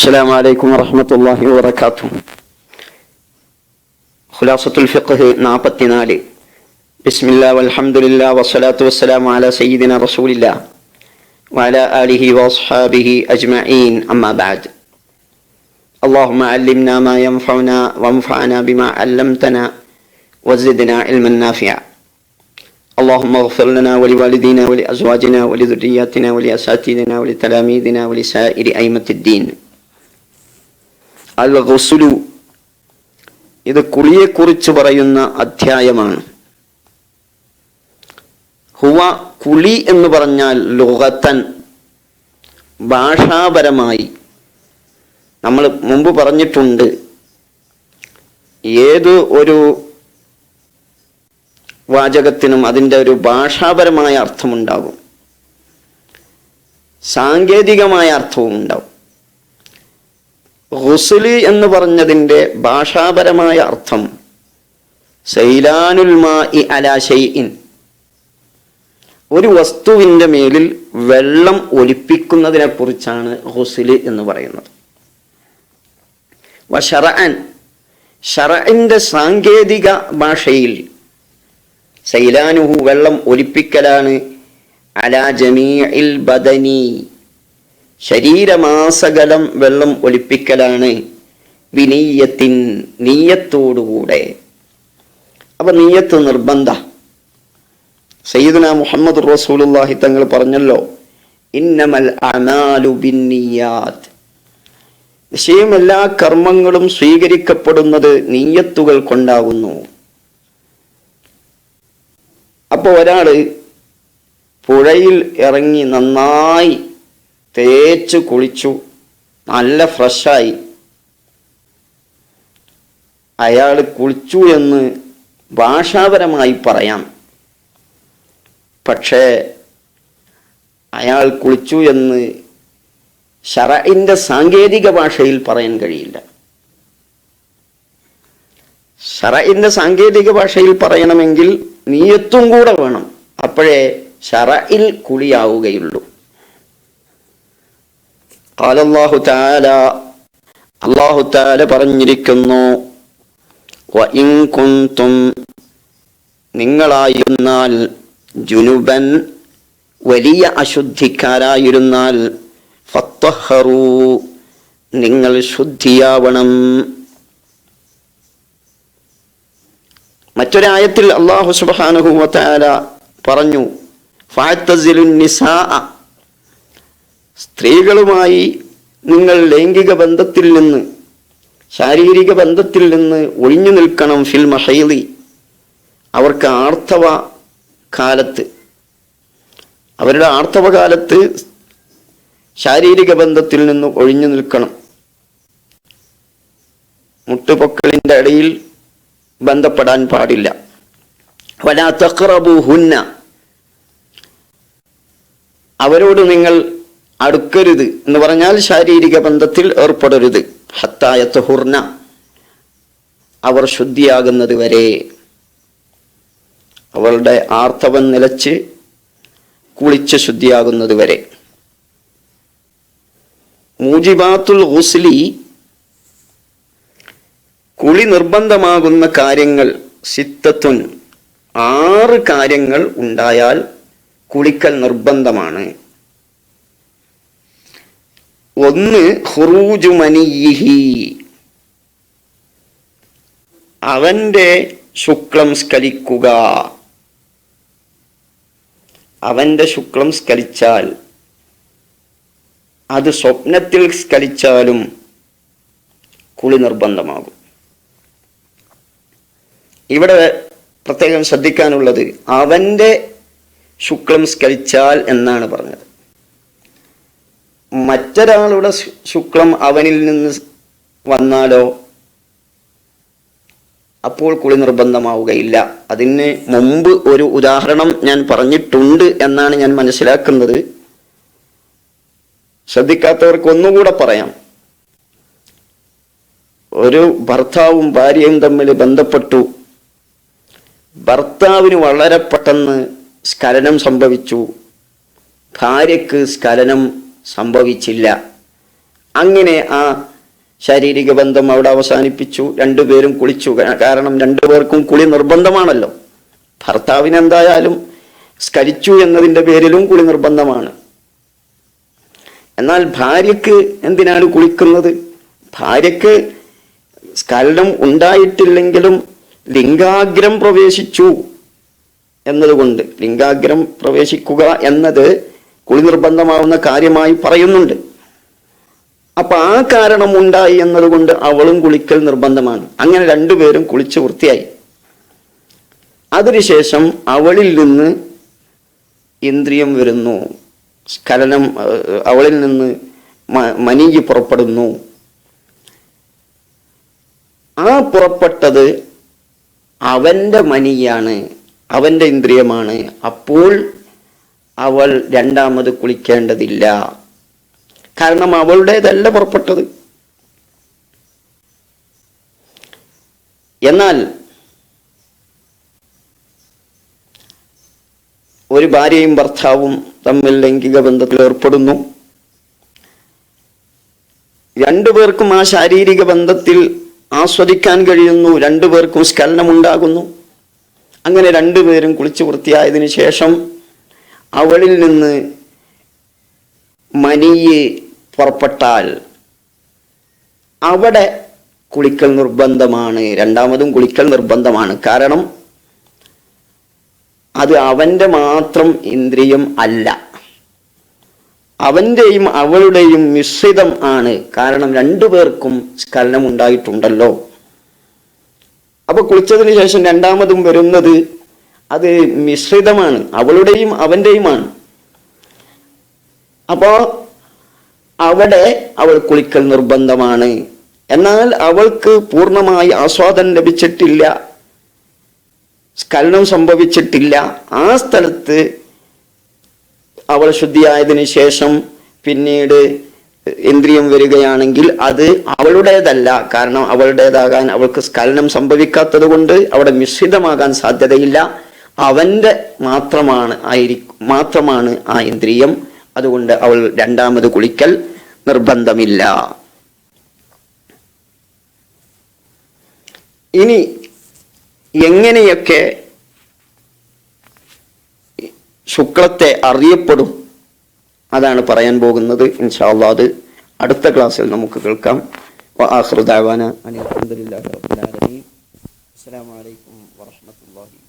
السلام عليكم ورحمة الله وبركاته. خلاصة الفقه ناقتنالي. بسم الله والحمد لله والصلاة والسلام على سيدنا رسول الله وعلى آله وأصحابه أجمعين. أما بعد اللهم علمنا ما ينفعنا وانفعنا بما علمتنا وزدنا علما نافعا. اللهم اغفر لنا ولوالدينا ولأزواجنا ولذرياتنا ولأساتذتنا ولتلاميذنا ولسائر أئمة الدين. അൽ ഗുസുലു ഇത് കുളിയെക്കുറിച്ച് പറയുന്ന അധ്യായമാണ്. ഹുവ കുളി എന്ന് പറഞ്ഞാൽ ലോകത്തൻ ഭാഷാപരമായി. നമ്മൾ മുമ്പ് പറഞ്ഞിട്ടുണ്ട് ഏത് ഒരു വാചകത്തിനും അതിന്റെ ഒരു ഭാഷാപരമായ അർത്ഥമുണ്ടാകും. സാങ്കേതികമായ അർത്ഥവും ഉണ്ടാവും ഹുസുലി എന്ന് പറഞ്ഞതിന്റെ ഭാഷാപരമായ അർത്ഥം സൈലാനുൽ മാഇ അലാ ഒരു വസ്തുവിന്റെ മേലിൽ വെള്ളം ഒലിപ്പിക്കുന്നതിനെ കുറിച്ചാണ് ഹുസുൽ എന്ന് പറയുന്നത്. വഷറഅൻ സാങ്കേതിക ഭാഷയിൽ സൈലാനുഹു വെള്ളം ഒലിപ്പിക്കലാണ് അലാ ജമീഇൽ ബദനി. ശരീരമാസകലം വെള്ളം ഒലിപ്പിക്കലാണ് വിനീയത്തിൻ നീയത്തോടുകൂടെ. അപ്പൊ നീയത്ത് നിർബന്ധ. സയ്യിദന മുഹമ്മദ് റസൂലുള്ളാഹി തങ്ങൾ പറഞ്ഞല്ലോ ഇന്നമൽ അനാലു ബിന്നിയാത് നിശ്ചയം എല്ലാ കർമ്മങ്ങളും സ്വീകരിക്കപ്പെടുന്നത് നീയത്തുകൾ കൊണ്ടാകുന്നു അപ്പോൾ ഒരാൾ പുഴയിൽ ഇറങ്ങി നന്നായി തേച്ച് കുളിച്ചു. നല്ല ഫ്രഷായി. അയാൾ കുളിച്ചു എന്ന് ഭാഷാപരമായി പറയാം. പക്ഷേ അയാൾ കുളിച്ചു എന്ന് ഷറയിന്റെ സാങ്കേതിക ഭാഷയിൽ പറയാൻ കഴിയില്ല. ഷറയിന്റെ സാങ്കേതിക ഭാഷയിൽ പറയണമെങ്കിൽ നീയത്തും കൂടെ വേണം. അപ്പോഴേ ഷറയിൽ കുളിയാവുകയുള്ളൂ. കാലല്ലാഹു താല അള്ളാഹു താല പറഞ്ഞിരിക്കുന്നു കുന്തും നിങ്ങളായിരുന്നാൽ ജുനുബൻ വലിയ അശുദ്ധിക്കാരായിരുന്നാൽ ഫത്തഹറൂ നിങ്ങൾ ശുദ്ധിയാവണം. മറ്റൊരായത്തിൽ അള്ളാഹു സുബ്ഹാനഹു വതആല പറഞ്ഞു ഫഅത്തസിലുൻ നിസാ സ്ത്രീകളുമായി നിങ്ങൾ ലൈംഗിക ബന്ധത്തിൽ നിന്ന് ശാരീരിക ബന്ധത്തിൽ നിന്ന് ഒഴിഞ്ഞു നിൽക്കണം ഫിൽ മഹൈലി അവർക്ക് ആർത്തവ കാലത്ത്. അവരുടെ ആർത്തവ കാലത്ത് ശാരീരിക ബന്ധത്തിൽ നിന്ന് ഒഴിഞ്ഞു നിൽക്കണം. മുട്ടുപൊക്കളിന്റെ ഇടയിൽ ബന്ധപ്പെടാൻ പാടില്ല. വലാ തഖ്റബു ഹുന്ന അവരോട് നിങ്ങൾ അടുക്കരുത് എന്ന് പറഞ്ഞാൽ ശാരീരിക ബന്ധത്തിൽ ഏർപ്പെടരുത്. ഹത്തായ തുഹുർന അവർ ശുദ്ധിയാകുന്നത് വരെ അവളുടെ ആർത്തവം നിലച്ച് കുളിച്ച് ശുദ്ധിയാകുന്നത് വരെ. മൂജിബാത്തുൽ ഹുസ്ലി കുളി നിർബന്ധമാകുന്ന കാര്യങ്ങൾ സിത്തത്തുൻ ആറ് കാര്യങ്ങൾ ഉണ്ടായാൽ കുളിക്കൽ നിർബന്ധമാണ്. ഒന്ന് ഹുറൂജു അവന്റെ ശുക്ലം സ്കലിക്കുക. അവന്റെ ശുക്ലം സ്കലിച്ചാൽ അത് സ്വപ്നത്തിൽ സ്കലിച്ചാലും കുളി നിർബന്ധമാകും. ഇവിടെ പ്രത്യേകം ശ്രദ്ധിക്കാനുള്ളത് അവന്റെ ശുക്ലം സ്കലിച്ചാൽ എന്നാണ് പറഞ്ഞത്. മറ്റൊരാളുടെ ശുക്ലം അവനിൽ നിന്ന് വന്നാലോ? അപ്പോൾ കുളി നിർബന്ധമാവുകയില്ല. അതിന് മുമ്പ് ഒരു ഉദാഹരണം ഞാൻ പറഞ്ഞിട്ടുണ്ട് എന്നാണ് ഞാൻ മനസ്സിലാക്കുന്നത്. ശ്രദ്ധിക്കാത്തവർക്ക് ഒന്നുകൂടെ പറയാം. ഒരു ഭർത്താവും ഭാര്യയും തമ്മിൽ ബന്ധപ്പെട്ടു. ഭർത്താവിന് വളരെ പെട്ടെന്ന് സ്ഖലനം സംഭവിച്ചു. ഭാര്യക്ക് സ്ഖലനം സംഭവിച്ചില്ല. അങ്ങനെ ആ ശാരീരിക ബന്ധം അവിടെ അവസാനിപ്പിച്ചു. രണ്ടുപേരും കുളിച്ചു. കാരണം രണ്ടുപേർക്കും കുളി നിർബന്ധമാണല്ലോ. ഭർത്താവിനെന്തായാലും സ്കരിച്ചു എന്നതിന്റെ പേരിലും കുളി നിർബന്ധമാണ്. എന്നാൽ ഭാര്യക്ക് എന്തിനാണ് കുളിക്കുന്നത്? ഭാര്യക്ക് സ്ഖലനം ഉണ്ടായിട്ടില്ലെങ്കിലും ലിംഗാഗ്രം പ്രവേശിച്ചു എന്നതുകൊണ്ട്. ലിംഗാഗ്രം പ്രവേശിക്കുക എന്നത് കുളി നിർബന്ധമാവുന്ന കാര്യമായി പറയുന്നുണ്ട്. അപ്പൊ ആ കാരണം ഉണ്ടായി എന്നതുകൊണ്ട് അവളും കുളിക്കൽ നിർബന്ധമാണ്. അങ്ങനെ രണ്ടുപേരും കുളിച്ച് വൃത്തിയായി. അതിനുശേഷം അവളിൽ നിന്ന് ഇന്ദ്രിയം വരുന്നു. സ്ഖലനം അവളിൽ നിന്ന് മനിക്ക് പുറപ്പെടുന്നു. ആ പുറപ്പെട്ടത് അവന്റെ മനിയാണ് അവന്റെ ഇന്ദ്രിയമാണ്. അപ്പോൾ അവൾ രണ്ടാമത് കുളിക്കേണ്ടതില്ല. കാരണം അവളുടേതല്ല പുറപ്പെട്ടത്. എന്നാൽ ഒരു ഭാര്യയും ഭർത്താവും തമ്മിൽ ലൈംഗിക ബന്ധത്തിൽ ഏർപ്പെടുന്നു. രണ്ടുപേർക്കും ആ ശാരീരിക ബന്ധത്തിൽ ആസ്വദിക്കാൻ കഴിയുന്നു. രണ്ടുപേർക്കും സ്ഖലനമുണ്ടാകുന്നു അങ്ങനെ രണ്ടുപേരും കുളിച്ചു വൃത്തിയായതിനു ശേഷം അവളിൽ നിന്ന് മനിയെ പുറപ്പെട്ടാൽ അവിടെ കുളിക്കൽ നിർബന്ധമാണ്. രണ്ടാമതും കുളിക്കൽ നിർബന്ധമാണ്. കാരണം അത് അവന്റെ മാത്രം ഇന്ദ്രിയം അല്ല. അവന്റെയും അവളുടെയും മിശ്രിതം ആണ്. കാരണം രണ്ടുപേർക്കും സ്കലനം ഉണ്ടായിട്ടുണ്ടല്ലോ. അപ്പോൾ കുളിച്ചതിന് ശേഷം രണ്ടാമതും വരുന്നത് അത് മിശ്രിതമാണ് അവളുടെയും അവന്റെയുമാണ്. അപ്പോ അവിടെ അവൾ കുളിക്കൽ നിർബന്ധമാണ്. എന്നാൽ അവൾക്ക് പൂർണമായി ആസ്വാദനം ലഭിച്ചിട്ടില്ല സ്കലനം സംഭവിച്ചിട്ടില്ല. ആ സ്ഥലത്ത് അവൾ ശുദ്ധിയായതിനു ശേഷം പിന്നീട് ഇന്ദ്രിയം വരികയാണെങ്കിൽ അത് അവളുടേതല്ല. കാരണം അവളുടേതാകാൻ അവൾക്ക് സ്കലനം സംഭവിക്കാത്തത് കൊണ്ട് അവിടെ മിശ്രിതമാകാൻ സാധ്യതയില്ല. അവന്റെ മാത്രമാണ് ആയിരിക്കും മാത്രമാണ് ആ ഇന്ദ്രിയം. അതുകൊണ്ട് അവൾ രണ്ടാമത് കുളിക്കൽ നിർബന്ധമില്ല. ഇനി എങ്ങനെയൊക്കെ ശുക്ലത്തെ അറിയപ്പെടും? അതാണ് പറയാൻ പോകുന്നത്. ഇൻഷാല്ലാ അത് അടുത്ത ക്ലാസ്സിൽ നമുക്ക് കേൾക്കാം. അസ്സലാമു അലൈക്കും വറഹ്മത്തുള്ളാഹി വബറകാതുഹു